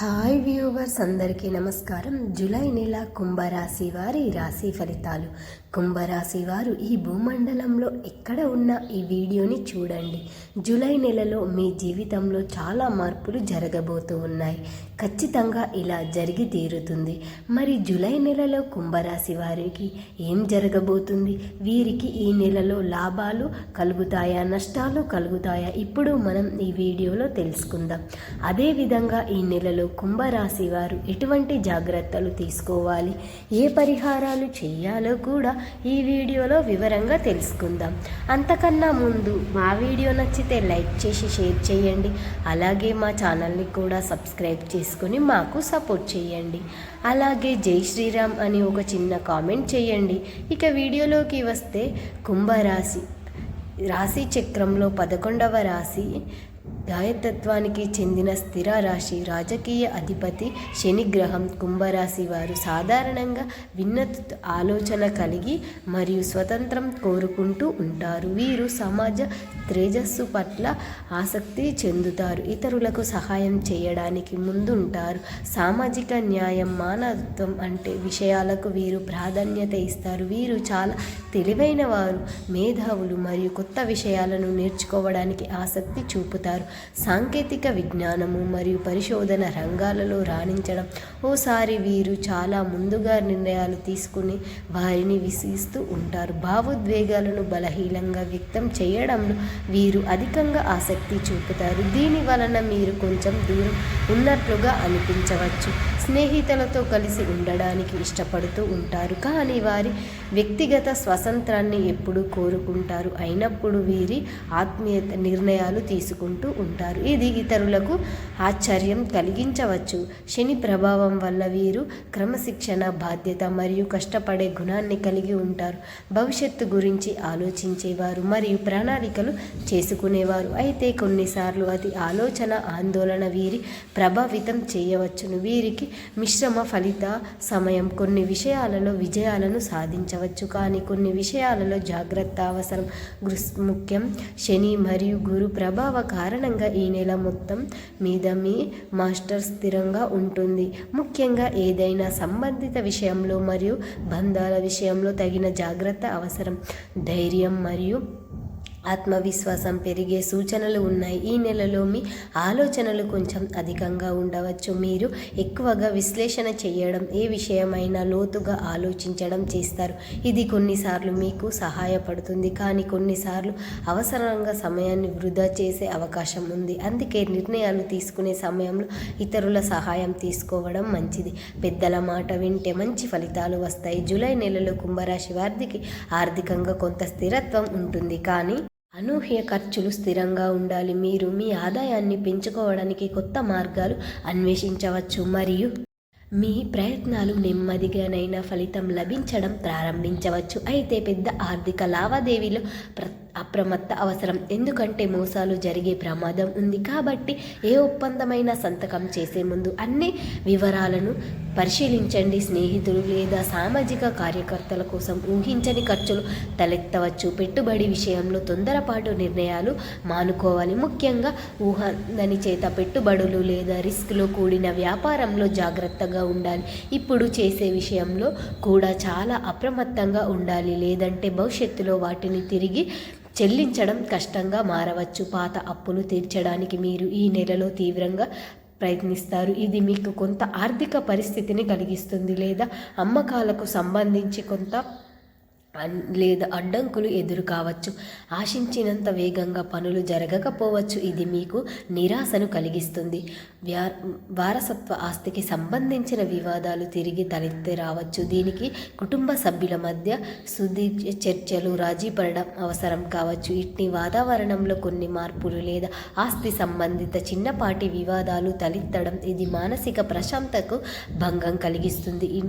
Hi viewers అందరికీ నమస్కారం. July నెల కుంభరాశి వారి రాశి ఫలితాలు. కుంభరాశి వారు ఈ భూమండలంలో ఎక్కడ ఉన్న ఈ వీడియోని చూడండి. జులై నెలలో మీ జీవితంలో చాలా మార్పులు జరగబోతూ ఉన్నాయి. ఖచ్చితంగా ఇలా జరిగి తీరుతుంది. మరి జులై నెలలో కుంభరాశి వారికి ఏం జరగబోతుంది? వీరికి ఈ నెలలో లాభాలు కలుగుతాయా? నష్టాలు కలుగుతాయా? ఇప్పుడు మనం ఈ వీడియోలో తెలుసుకుందాం. అదేవిధంగా ఈ నెలలో కుంభరాశి వారు ఎటువంటి జాగ్రత్తలు తీసుకోవాలి? ఏ పరిహారాలు చేయాలో కూడా ఈ వీడియోలో వివరంగా తెలుసుకుందాం. అంతకన్నా ముందు మా వీడియో నచ్చితే లైక్ చేసి షేర్ చేయండి. అలాగే మా ఛానల్ని కూడా సబ్స్క్రైబ్ చేసుకొని మాకు సపోర్ట్ చేయండి. అలాగే జై శ్రీరామ్ అని ఒక చిన్న కామెంట్ చేయండి. ఇక వీడియోలోకి వస్తే కుంభరాశి రాశి చక్రంలో పదకొండవ రాశి గాయతత్వానికి చెందిన స్థిర రాశి రాజకీయ అధిపతి శనిగ్రహం కుంభరాశి వారు సాధారణంగా విన్నత ఆలోచన కలిగి మరియు స్వతంత్రం కోరుకుంటూ ఉంటారు. వీరు సమాజ త్రేజస్సు పట్ల ఆసక్తి చెందుతారు. ఇతరులకు సహాయం చేయడానికి ముందుంటారు. సామాజిక న్యాయం మానవత్వం అంటే విషయాలకు వీరు ప్రాధాన్యత ఇస్తారు. వీరు చాలా తెలివైన వారు మేధావులు మరియు కొత్త విషయాలను నేర్చుకోవడానికి ఆసక్తి చూపుతారు. సాంకేతిక విజ్ఞానము మరియు పరిశోధన రంగాలలో రాణించడం. ఓసారి వీరు చాలా ముందుగా నిర్ణయాలు తీసుకుని వారిని విసిస్తూ ఉంటారు. భావోద్వేగాలను బలహీనంగా వ్యక్తం చేయడంలో వీరు అధికంగా ఆసక్తి చూపుతారు. దీని వలన మీరు కొంచెం దూరం ఉన్నట్లుగా అనిపించవచ్చు. స్నేహితులతో కలిసి ఉండడానికి ఇష్టపడుతూ ఉంటారు. కానీ వారి వ్యక్తిగత స్వతంత్రాన్ని ఎప్పుడూ కోరుకుంటారు. అయినప్పుడు వీరి ఆత్మీయత నిర్ణయాలు తీసుకుంటూ ఉంటారు ఇది ఇతరులకు ఆశ్చర్యం కలిగించవచ్చు. శని ప్రభావం వల్ల వీరు క్రమశిక్షణ బాధ్యత మరియు కష్టపడే గుణాన్ని కలిగి ఉంటారు. భవిష్యత్తు గురించి ఆలోచించేవారు మరియు ప్రణాళికలు చేసుకునేవారు. అయితే కొన్నిసార్లు అది ఆలోచన ఆందోళన వీరి ప్రభావితం చేయవచ్చును. వీరికి మిశ్రమ ఫలిత సమయం కొన్ని విషయాలలో విజయాలను సాధించవచ్చు. కానీ కొన్ని విషయాలలో జాగ్రత్త అవసరం. ముఖ్యం శని మరియు గురు ప్రభావ కారణంగా ఈ నెల మొత్తం మీద మీ మాస్టర్ స్థిరంగా ఉంటుంది. ముఖ్యంగా ఏదైనా సంబంధిత విషయంలో మరియు బంధాల విషయంలో తగిన జాగ్రత్త అవసరం. ధైర్యం మరియు ఆత్మవిశ్వాసం పెరిగే సూచనలు ఉన్నాయి. ఈ నెలలో మీ ఆలోచనలు కొంచెం అధికంగా ఉండవచ్చు. మీరు ఎక్కువగా విశ్లేషణ చేయడం ఏ విషయమైనా లోతుగా ఆలోచించడం చేస్తారు. ఇది కొన్నిసార్లు మీకు సహాయపడుతుంది. కానీ కొన్నిసార్లు అవసరంగా సమయాన్ని వృధా చేసే అవకాశం ఉంది. అందుకే నిర్ణయాలు తీసుకునే సమయంలో ఇతరుల సహాయం తీసుకోవడం మంచిది. పెద్దల మాట వింటే మంచి ఫలితాలు వస్తాయి. జూలై నెలలో కుంభరాశి వారికి ఆర్థికంగా కొంత స్థిరత్వం ఉంటుంది. కానీ అనూహ్య ఖర్చులు స్థిరంగా ఉండాలి. మీరు మీ ఆదాయాన్ని పెంచుకోవడానికి కొత్త మార్గాలు అన్వేషించవచ్చు. మరియు మీ ప్రయత్నాలు నెమ్మదిగానైనా ఫలితం లభించడం ప్రారంభించవచ్చు. అయితే పెద్ద ఆర్థిక లావాదేవీలు ప్ర అప్రమత్త అవసరం. ఎందుకంటే మోసాలు జరిగే ప్రమాదం ఉంది కాబట్టి ఏ ఒప్పందమైన సంతకం చేసే ముందు అన్ని వివరాలను పరిశీలించండి. స్నేహితులు లేదా సామాజిక కార్యకర్తల కోసం ఊహించని ఖర్చులు తలెత్తవచ్చు. పెట్టుబడి విషయంలో తొందరపాటు నిర్ణయాలు మానుకోవాలి. ముఖ్యంగా ఊహందని చేత పెట్టుబడులు లేదా రిస్క్లో కూడిన వ్యాపారంలో జాగ్రత్తగా ఉండాలి. ఇప్పుడు చేసే విషయంలో కూడా చాలా అప్రమత్తంగా ఉండాలి. లేదంటే భవిష్యత్తులో వాటిని తిరిగి చెల్లించడం కష్టంగా మారవచ్చు. పాత అప్పులు తీర్చడానికి మీరు ఈ నెలలో తీవ్రంగా ప్రయత్నిస్తారు. ఇది మీకు కొంత ఆర్థిక పరిస్థితిని కలిగిస్తుంది లేదా అమ్మకాలకు సంబంధించి కొంత లేదా అడ్డంకులు ఎదురు కావచ్చు. ఆశించినంత వేగంగా పనులు జరగకపోవచ్చు. ఇది మీకు నిరాశను కలిగిస్తుంది. వ్యా వారసత్వ ఆస్తికి సంబంధించిన వివాదాలు తిరిగి తలెత్తి రావచ్చు. దీనికి కుటుంబ సభ్యుల మధ్య సుదీర్ఘ చర్చలు రాజీ పడడం అవసరం కావచ్చు. ఇట్టి వాతావరణంలో కొన్ని మార్పులు లేదా ఆస్తి సంబంధిత చిన్నపాటి వివాదాలు తలెత్తడం ఇది మానసిక ప్రశాంతకు భంగం కలిగిస్తుంది.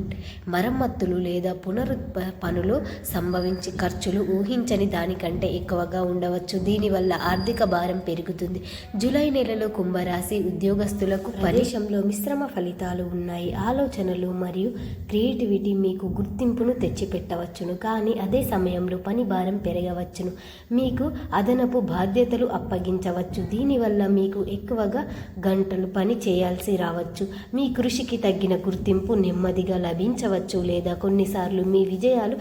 మరమ్మత్తులు లేదా పునరుత్ప పనులు సంభవించి ఖర్చులు ఊహించని దానికంటే ఎక్కువగా ఉండవచ్చు. దీనివల్ల ఆర్థిక భారం పెరుగుతుంది. జూలై నెలలో కుంభరాశి ఉద్యోగస్తులకు ప్రదేశంలో మిశ్రమ ఫలితాలు ఉన్నాయి. ఆలోచనలు మరియు క్రియేటివిటీ మీకు గుర్తింపును తెచ్చిపెట్టవచ్చును. కానీ అదే సమయంలో పని భారం పెరగవచ్చును. మీకు అదనపు బాధ్యతలు అప్పగించవచ్చు. దీనివల్ల మీకు ఎక్కువగా గంటలు పని చేయాల్సి రావచ్చు. మీ కృషికి తగ్గిన గుర్తింపు నెమ్మదిగా లభించవచ్చు. లేదా కొన్నిసార్లు మీ విజయాలు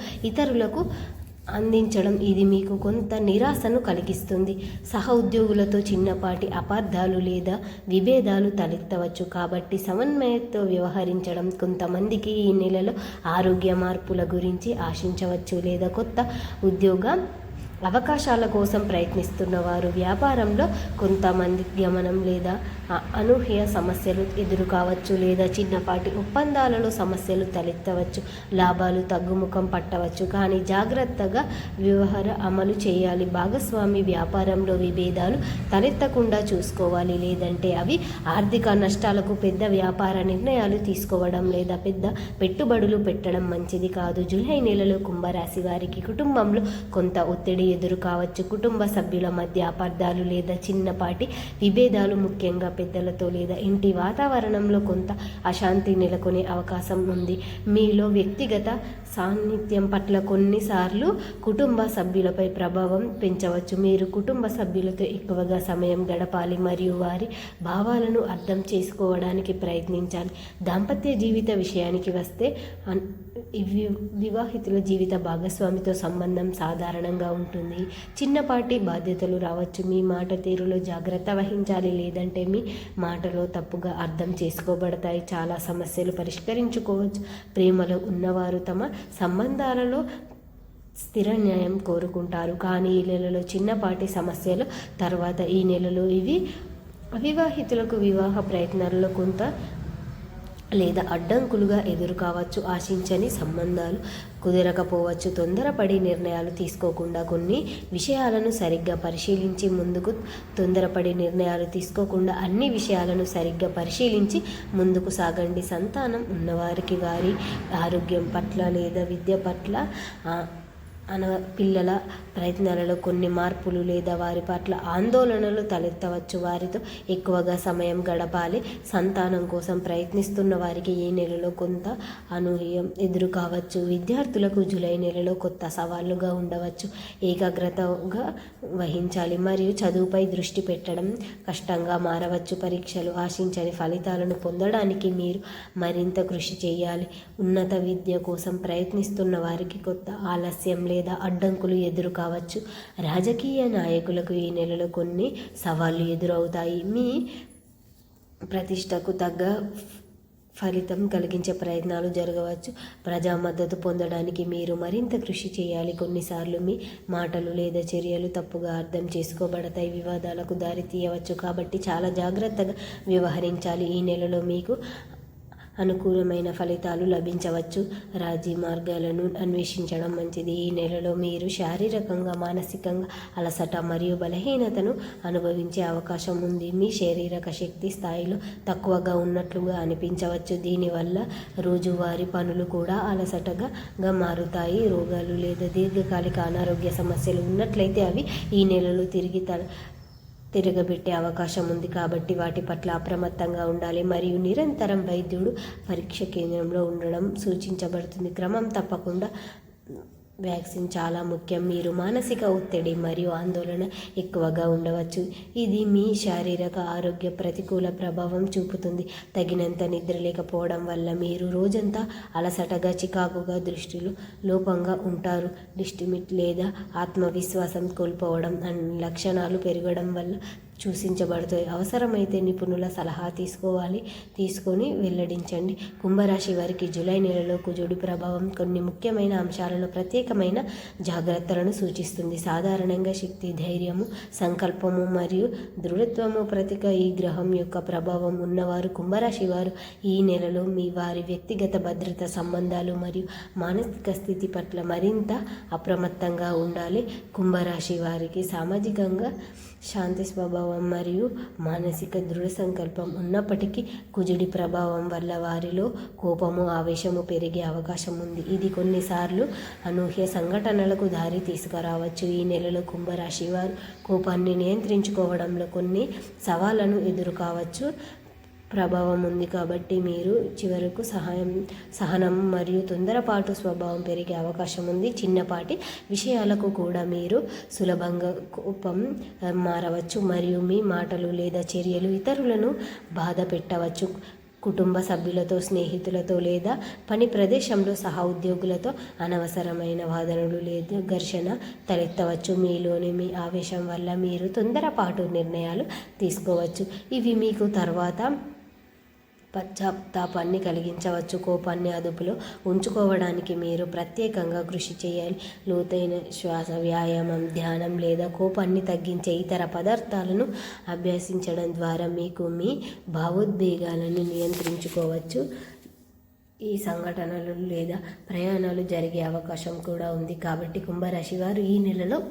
ఇతరులకు అందించడం ఇది మీకు కొంత నిరాశను కలిగిస్తుంది. సహ ఉద్యోగులతో చిన్నపాటి అపార్థాలు లేదా విభేదాలు తలెత్తవచ్చు. కాబట్టి సమన్వయంతో వ్యవహరించడం కొంతమందికి ఈ నెలలో ఆరోగ్య మార్పుల గురించి ఆశించవచ్చు లేదా కొత్త ఉద్యోగ అవకాశాల కోసం ప్రయత్నిస్తున్న వారు వ్యాపారంలో కొంతమంది గమనం లేదా అనూహ్య సమస్యలు ఎదురు కావచ్చు లేదా చిన్నపాటి ఒప్పందాలలో సమస్యలు తలెత్తవచ్చు లాభాలు తగ్గుముఖం పట్టవచ్చు. కానీ జాగ్రత్తగా వ్యవహార అమలు చేయాలి. భాగస్వామి వ్యాపారంలో విభేదాలు తలెత్తకుండా చూసుకోవాలి. లేదంటే అవి ఆర్థిక నష్టాలకు పెద్ద వ్యాపార నిర్ణయాలు తీసుకోవడం లేదా పెద్ద పెట్టుబడులు పెట్టడం మంచిది కాదు. జూలై నెలలో కుంభరాశి వారికి కుటుంబంలో కొంత ఒత్తిడి ఎదురు కావచ్చు. కుటుంబ సభ్యుల మధ్య అపార్థాలు లేదా చిన్నపాటి విభేదాలు ముఖ్యంగా పెద్దలతో లేదా ఇంటి వాతావరణంలో కొంత అశాంతి నెలకొనే అవకాశం ఉంది. మీలో వ్యక్తిగత సాన్నిధ్యం పట్ల కొన్నిసార్లు కుటుంబ సభ్యులపై ప్రభావం పెంచవచ్చు. మీరు కుటుంబ సభ్యులతో ఎక్కువగా సమయం గడపాలి మరియు వారి భావాలను అర్థం చేసుకోవడానికి ప్రయత్నించాలి. దాంపత్య జీవిత విషయానికి వస్తే వివాహితుల జీవిత భాగస్వామితో సంబంధం సాధారణంగా ఉంటుంది. చిన్నపాటి బాధ్యతలు రావచ్చు. మీ మాట తీరులో జాగ్రత్త వహించాలి. లేదంటే మీ మాటలో తప్పుగా అర్థం చేసుకోబడతాయి. చాలా సమస్యలు పరిష్కరించుకోవచ్చు. ప్రేమలో ఉన్నవారు తమ సంబంధాలలో స్థిర న్యాయం కోరుకుంటారు. కానీ ఈ నెలలో చిన్నపాటి సమస్యలు తర్వాత ఈ నెలలో ఇవి అవివాహితులకు వివాహ ప్రయత్నాలలో కొంత లేదా అడ్డంకులుగా ఎదురు కావచ్చు ఆశించని సంబంధాలు కుదరకపోవచ్చు. తొందరపడి నిర్ణయాలు తీసుకోకుండా కొన్ని విషయాలను సరిగ్గా పరిశీలించి ముందుకు తొందరపడి నిర్ణయాలు తీసుకోకుండా అన్ని విషయాలను సరిగ్గా పరిశీలించి ముందుకు సాగండి. సంతానం ఉన్నవారికి వారి ఆరోగ్యం పట్ల లేదా విద్య పట్ల అన పిల్లల ప్రయత్నాలలో కొన్ని మార్పులు లేదా వారి పట్ల ఆందోళనలు తలెత్తవచ్చు. వారితో ఎక్కువగా సమయం గడపాలి. సంతానం కోసం ప్రయత్నిస్తున్న వారికి ఈ నెలలో కొంత అనూహ్యం ఎదురు కావచ్చు. విద్యార్థులకు జూలై నెలలో కొత్త సవాళ్ళుగా ఉండవచ్చు. ఏకాగ్రతగా వహించాలి మరియు చదువుపై దృష్టి పెట్టడం కష్టంగా మారవచ్చు. పరీక్షలు ఆశించని ఫలితాలను పొందడానికి మీరు మరింత కృషి చేయాలి. ఉన్నత విద్య కోసం ప్రయత్నిస్తున్న వారికి కొత్త ఆలస్యం లేదు లేదా అడ్డంకులు ఎదురు కావచ్చు. రాజకీయ నాయకులకు ఈ నెలలో కొన్ని సవాళ్ళు ఎదురవుతాయి. మీ ప్రతిష్టకు తగ్గ ఫలితం కలిగించే ప్రయత్నాలు జరగవచ్చు. ప్రజా మద్దతు పొందడానికి మీరు మరింత కృషి చేయాలి. కొన్నిసార్లు మీ మాటలు లేదా చర్యలు తప్పుగా అర్థం చేసుకోబడతాయి. వివాదాలకు దారి తీయవచ్చు. కాబట్టి చాలా జాగ్రత్తగా వ్యవహరించాలి. ఈ నెలలో మీకు అనుకూలమైన ఫలితాలు లభించవచ్చు. రాజీ మార్గాలను అన్వేషించడం మంచిది. ఈ నెలలో మీరు శారీరకంగా మానసికంగా అలసట మరియు బలహీనతను అనుభవించే అవకాశం ఉంది. మీ శారీరక శక్తి స్థాయిలో తక్కువగా ఉన్నట్లుగా అనిపించవచ్చు. దీనివల్ల రోజువారీ పనులు కూడా అలసటగా మారుతాయి. రోగాలు లేదా దీర్ఘకాలిక అనారోగ్య సమస్యలు ఉన్నట్లయితే అవి ఈ నెలలో తిరిగి త తిరగబెట్టే అవకాశం ఉంది కాబట్టి వాటి పట్ల అప్రమత్తంగా ఉండాలి. మరియు నిరంతరం వైద్యుడు పరీక్ష కేంద్రంలో ఉండడం సూచించబడుతుంది. క్రమం తప్పకుండా వ్యాక్సిన్ చాలా ముఖ్యం. మీరు మానసిక ఒత్తిడి మరియు ఆందోళన ఎక్కువగా ఉండవచ్చు. ఇది మీ శారీరక ఆరోగ్య ప్రతికూల ప్రభావం చూపుతుంది. తగినంత నిద్ర లేకపోవడం వల్ల మీరు రోజంతా అలసటగా చికాకుగా దృష్టిలో లోపంగా ఉంటారు. డిస్టిమిట్ లేదా ఆత్మవిశ్వాసం కోల్పోవడం లక్షణాలు పెరగడం వల్ల సూచించబడతాయి అవసరమైతే నిపుణుల సలహా తీసుకోవాలి. తీసుకొని వెల్లడించండి. కుంభరాశి వారికి జూలై నెలలో కుజుడి ప్రభావం కొన్ని ముఖ్యమైన అంశాలలో ప్రత్యేకమైన జాగ్రత్తలను సూచిస్తుంది. సాధారణంగా శక్తి ధైర్యము సంకల్పము మరియు దృఢత్వము ప్రతిక ఈ గ్రహం యొక్క ప్రభావం ఉన్నవారు కుంభరాశి వారు ఈ నెలలో మీ వారి వ్యక్తిగత భద్రత సంబంధాలు మరియు మానసిక స్థితి పట్ల మరింత అప్రమత్తంగా ఉండాలి. కుంభరాశి వారికి సామాజికంగా శాంతి స్వభావం మరియు మానసిక దృఢ సంకల్పం ఉన్నప్పటికీ కుజుడి ప్రభావం వల్ల వారిలో కోపము ఆవేశము పెరిగే అవకాశం ఉంది. ఇది కొన్నిసార్లు అనూహ్య సంఘటనలకు దారి తీసుకురావచ్చు. ఈ నెలలో కుంభరాశి వారు కోపాన్ని నియంత్రించుకోవడంలో కొన్ని సవాళ్ళను ఎదుర్కోవచ్చు. ప్రభావం ఉంది కాబట్టి మీరు చివరకు సహాయం సహనం మరియు తొందరపాటు స్వభావం పెరిగే అవకాశం ఉంది చిన్నపాటి విషయాలకు కూడా మీరు సులభంగా కోపం మారవచ్చు మరియు మీ మాటలు లేదా చర్యలు ఇతరులను బాధ పెట్టవచ్చు. కుటుంబ సభ్యులతో స్నేహితులతో లేదా పని ప్రదేశంలో సహా ఉద్యోగులతో అనవసరమైన వాదనలు లేదా ఘర్షణ తలెత్తవచ్చు. మీలోని మీ ఆవేశం వల్ల మీరు తొందరపాటు నిర్ణయాలు తీసుకోవచ్చు. ఇవి మీకు తర్వాత పశ్చాత్తాపాన్ని కలిగించవచ్చు. కోపాన్ని అదుపులో ఉంచుకోవడానికి మీరు ప్రత్యేకంగా కృషి చేయాలి. లోతైన శ్వాస వ్యాయామం ధ్యానం లేదా కోపాన్ని తగ్గించే ఇతర పదార్థాలను అభ్యసించడం ద్వారా మీకు మీ భావోద్వేగాలను నియంత్రించుకోవచ్చు. ఈ సంఘటనలు లేదా ప్రయాణాలు జరిగే అవకాశం కూడా ఉంది. కాబట్టి కుంభరాశి వారు ఈ నెలలో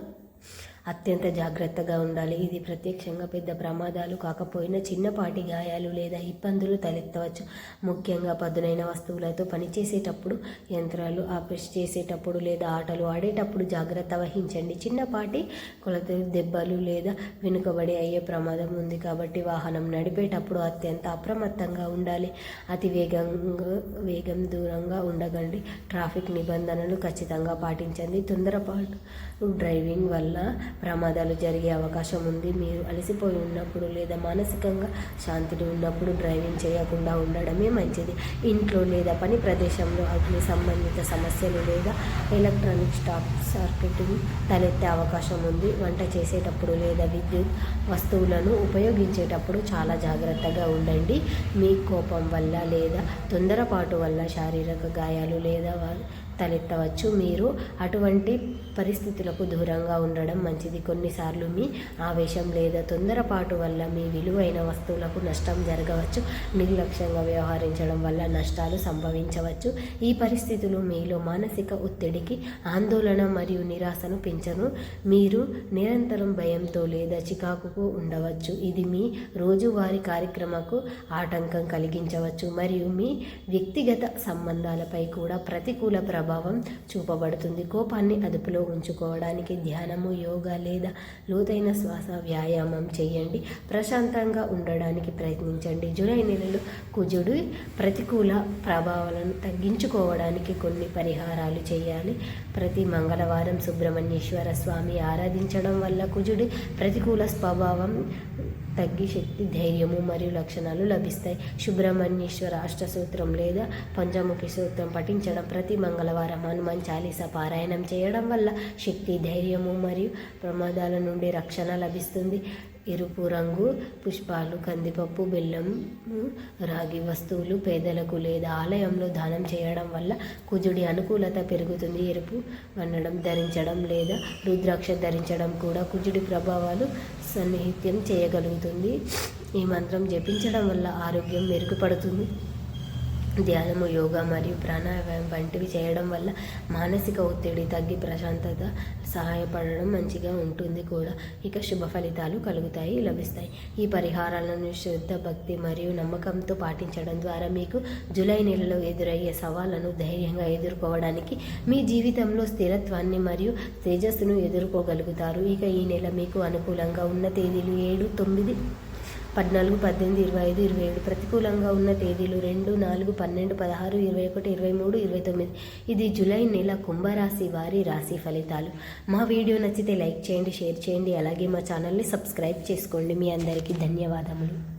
అత్యంత జాగ్రత్తగా ఉండాలి. ఇది ప్రత్యక్షంగా పెద్ద ప్రమాదాలు కాకపోయినా చిన్నపాటి గాయాలు లేదా ఇబ్బందులు తలెత్తవచ్చు. ముఖ్యంగా పదునైన వస్తువులతో పనిచేసేటప్పుడు యంత్రాలు ఆపరేట్ చేసేటప్పుడు లేదా ఆటలు ఆడేటప్పుడు జాగ్రత్త వహించండి. చిన్నపాటి కొలత దెబ్బలు లేదా వెనుకబడి అయ్యే ప్రమాదం ఉంది కాబట్టి వాహనం నడిపేటప్పుడు అత్యంత అప్రమత్తంగా ఉండాలి. అతి వేగంగా వేగం దూరంగా ఉండగండి ట్రాఫిక్ నిబంధనలు ఖచ్చితంగా పాటించండి. తొందరపాటు డ్రైవింగ్ వల్ల ప్రమాదాలు జరిగే అవకాశం ఉంది. మీరు అలసిపోయి ఉన్నప్పుడు లేదా మానసికంగా శాంతిని ఉన్నప్పుడు డ్రైవింగ్ చేయకుండా ఉండడమే మంచిది. ఇంట్లో లేదా పని ప్రదేశంలో అగ్ని సంబంధిత సమస్యలు లేదా ఎలక్ట్రానిక్ స్టాప్ సర్క్యూటింగ్ తలెత్తే అవకాశం ఉంది. వంట చేసేటప్పుడు లేదా విద్యుత్ వస్తువులను ఉపయోగించేటప్పుడు చాలా జాగ్రత్తగా ఉండండి. మీ కోపం వల్ల లేదా తొందరపాటు వల్ల శారీరక గాయాలు లేదా తలెత్తవచ్చు. మీరు అటువంటి పరిస్థితులకు దూరంగా ఉండడం మంచిది. కొన్నిసార్లు మీ ఆవేశం లేదా తొందరపాటు వల్ల మీ విలువైన వస్తువులకు నష్టం జరగవచ్చు. నిర్లక్ష్యంగా వ్యవహరించడం వల్ల నష్టాలు సంభవించవచ్చు. ఈ పరిస్థితులు మీలో మానసిక ఒత్తిడికి ఆందోళన మరియు నిరాశను పెంచను. మీరు నిరంతరం భయంతో లేదా చికాకుకు ఉండవచ్చు. ఇది మీ రోజువారీ కార్యక్రమకు ఆటంకం కలిగించవచ్చు. మరియు మీ వ్యక్తిగత సంబంధాలపై కూడా ప్రతికూల ప్రభావం చూపబడుతుంది. కోపాన్ని అదుపులో ఉంచుకోవడానికి ధ్యానము యోగా లేదా లోతైన శ్వాస వ్యాయామం చేయండి. ప్రశాంతంగా ఉండడానికి ప్రయత్నించండి. జూలై నెలలో కుజుడు ప్రతికూల ప్రభావాలను తగ్గించుకోవడానికి కొన్ని పరిహారాలు చేయాలి. ప్రతి మంగళవారం సుబ్రహ్మణ్యేశ్వర స్వామి ఆరాధించడం వల్ల కుజుడి ప్రతికూల స్వభావం తగ్గి శక్తి ధైర్యము మరియు లక్షణాలు లభిస్తాయి. సుబ్రహ్మణ్యేశ్వర అష్టసూత్రం లేదా పంచముఖి సూత్రం పఠించడం ప్రతి మంగళవారం హనుమాన్ చాలీస పారాయణం చేయడం వల్ల శక్తి ధైర్యము మరియు ప్రమాదాల నుండి రక్షణ లభిస్తుంది. ఎరుపు రంగు పుష్పాలు కందిపప్పు బెల్లం రాగి వస్తువులు పేదలకు లేదా ఆలయంలో దానం చేయడం వల్ల కుజుడి అనుకూలత పెరుగుతుంది. ఎరుపు వండడం ధరించడం లేదా రుద్రాక్ష ధరించడం కూడా కుజుడి ప్రభావాలు సన్నిహిత్యం చేయగలుగుతుంది. ఈ మంత్రం జపించడం వల్ల ఆరోగ్యం మెరుగుపడుతుంది. ధ్యానము యోగా మరియు ప్రాణాయామం వంటివి చేయడం వల్ల మానసిక ఒత్తిడి తగ్గి ప్రశాంతత సహాయపడడం మంచిగా ఉంటుంది కూడా. ఇక శుభ ఫలితాలు కలుగుతాయి లభిస్తాయి. ఈ పరిహారాలను శ్రద్ధ భక్తి మరియు నమ్మకంతో పాటించడం ద్వారా మీకు జూలై నెలలో ఎదురయ్యే సవాళ్ళను ధైర్యంగా ఎదుర్కోవడానికి మీ జీవితంలో స్థిరత్వాన్ని మరియు తేజస్సును ఎదుర్కోగలుగుతారు. ఇక ఈ నెల మీకు అనుకూలంగా ఉన్న తేదీలు ఏడు తొమ్మిది పద్నాలుగు పద్దెనిమిది ఇరవై ఐదు ఇరవై ఏడు ప్రతికూలంగా ఉన్న తేదీలు రెండు నాలుగు పన్నెండు పదహారు ఇరవై ఒకటి ఇరవై మూడు ఇరవై తొమ్మిది. ఇది జూలై నెల కుంభరాశి వారి రాశి ఫలితాలు. మా వీడియో నచ్చితే లైక్ చేయండి షేర్ చేయండి. అలాగే మా ఛానల్ని సబ్స్క్రైబ్ చేసుకోండి. మీ అందరికీ ధన్యవాదములు.